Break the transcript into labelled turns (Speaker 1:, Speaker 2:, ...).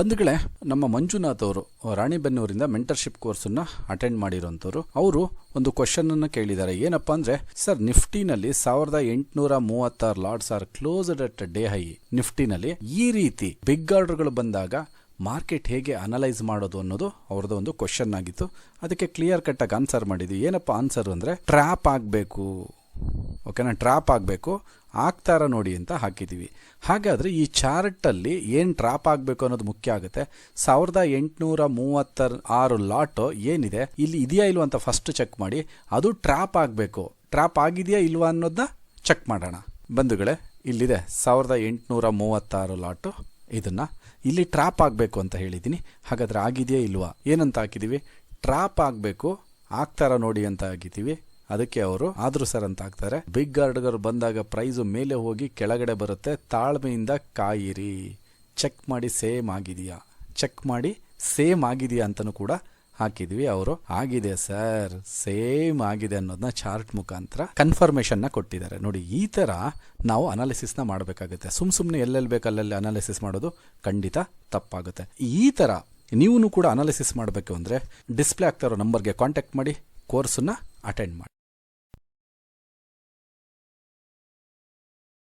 Speaker 1: ಬಂಧುಗಳೇ, ನಮ್ಮ ಮಂಜುನಾಥ್ ಅವರು ರಾಣಿಬೆನ್ನೂರಿಂದ ಮೆಂಟರ್ಶಿಪ್ ಕೋರ್ಸನ್ನ ಅಟೆಂಡ್ ಮಾಡಿರೋಂಥವ್ರು, ಅವರು ಒಂದು ಕ್ವಶನ್ ಅನ್ನು ಕೇಳಿದ್ದಾರೆ. ಏನಪ್ಪಾ ಅಂದ್ರೆ ಸರ್ ನಿಫ್ಟಿನಲ್ಲಿ ಸಾವಿರದ ಎಂಟುನೂರ ಮೂವತ್ತಾರು lots are closed at day high ನಿಫ್ಟಿನಲ್ಲಿ ಈ ರೀತಿ ಬಿಗ್ ಆರ್ಡರ್ಗಳು ಬಂದಾಗ ಮಾರ್ಕೆಟ್ ಹೇಗೆ ಅನಲೈಸ್ ಮಾಡೋದು ಅನ್ನೋದು ಅವ್ರದ್ದು ಒಂದು ಕ್ವಶನ್ ಆಗಿತ್ತು. ಅದಕ್ಕೆ ಕ್ಲಿಯರ್ ಕಟ್ಟಾಗಿ ಆನ್ಸರ್ ಮಾಡಿದ್ವಿ. ಏನಪ್ಪ ಆನ್ಸರ್ ಅಂದರೆ ಟ್ರ್ಯಾಪ್ ಆಗಬೇಕು. ಓಕೆನಾ ಟ್ರಾಪ್ ಆಗಬೇಕು, ಆಗ್ತಾರ ನೋಡಿ ಅಂತ ಹಾಕಿದ್ದೀವಿ ಹಾಗಾದರೆ ಈ ಚಾರ್ಟಲ್ಲಿ ಏನು ಟ್ರಾಪ್ ಆಗಬೇಕು ಅನ್ನೋದು ಮುಖ್ಯ ಆಗುತ್ತೆ. ಸಾವಿರದ ಎಂಟುನೂರ ಮೂವತ್ತರ ಆರು ಲಾಟು ಏನಿದೆ, ಇಲ್ಲಿ ಇದೆಯಾ ಇಲ್ವ ಅಂತ ಫಸ್ಟ್ ಚೆಕ್ ಮಾಡಿ, ಅದು ಟ್ರ್ಯಾಪ್ ಆಗಬೇಕು. ಟ್ರಾಪ್ ಆಗಿದೆಯಾ ಇಲ್ವಾ ಅನ್ನೋದನ್ನ ಚೆಕ್ ಮಾಡೋಣ. ಬಂಧುಗಳೇ, ಇಲ್ಲಿದೆ ಸಾವಿರದ ಎಂಟುನೂರ ಮೂವತ್ತಾರು ಲಾಟು ಇದನ್ನು. ಇಲ್ಲಿ ಟ್ರಾಪ್ ಆಗಬೇಕು ಅಂತ ಹೇಳಿದ್ದೀನಿ ಹಾಗಾದರೆ ಆಗಿದೆಯಾ ಇಲ್ವಾ? ಏನಂತ ಹಾಕಿದ್ದೀವಿ ಟ್ರಾಪ್ ಆಗಬೇಕು, ಆಗ್ತಾರ ನೋಡಿ ಅಂತ ಹಾಕಿದ್ದೀವಿ ಅದಕ್ಕೆ ಅವರು ಆದ್ರೂ ಸರ್ ಅಂತ ಹಾಕ್ತಾರೆ ಬಿಗ್ ಗಾರ್ಡ್ಗರ್ ಬಂದಾಗ ಪ್ರೈಸ್ ಮೇಲೆ ಹೋಗಿ ಕೆಳಗಡೆ ಬರುತ್ತೆ. ತಾಳ್ಮೆಯಿಂದ ಕಾಯಿರಿ. ಚೆಕ್ ಮಾಡಿ ಸೇಮ್ ಆಗಿದೆಯಾ? ಚೆಕ್ ಮಾಡಿ ಸೇಮ್ ಆಗಿದೆಯಾ ಅಂತಲೂ ಕೂಡ ಹಾಕಿದ್ವಿ ಅವರು. ಆಗಿದೆ ಸರ್, ಸೇಮ್ ಆಗಿದೆ ಅನ್ನೋದನ್ನ ಚಾರ್ಟ್ ಮುಖಾಂತರ ಕನ್ಫರ್ಮೇಶನ್ನ ಕೊಟ್ಟಿದ್ದಾರೆ. ನೋಡಿ, ಈ ಥರ ನಾವು ಅನಾಲಿಸಿಸ್ನ ಮಾಡಬೇಕಾಗುತ್ತೆ. ಸುಮ್ ಸುಮ್ಮನೆ ಎಲ್ಲೆಲ್ಲಿ ಬೇಕಲ್ಲೆಲ್ಲಿ ಅನಾಲಿಸಿಸ್ ಮಾಡೋದು ಖಂಡಿತ ತಪ್ಪಾಗುತ್ತೆ. ಈ ಥರ ನೀವು ಕೂಡ ಅನಾಲಿಸಿಸ್ ಮಾಡಬೇಕು ಅಂದರೆ ಡಿಸ್ಪ್ಲೇ ಆಗ್ತಾ ಇರೋ ನಂಬರ್ಗೆ ಕಾಂಟ್ಯಾಕ್ಟ್ ಮಾಡಿ, ಕೋರ್ಸನ್ನ ಅಟೆಂಡ್ ಮಾಡಿ.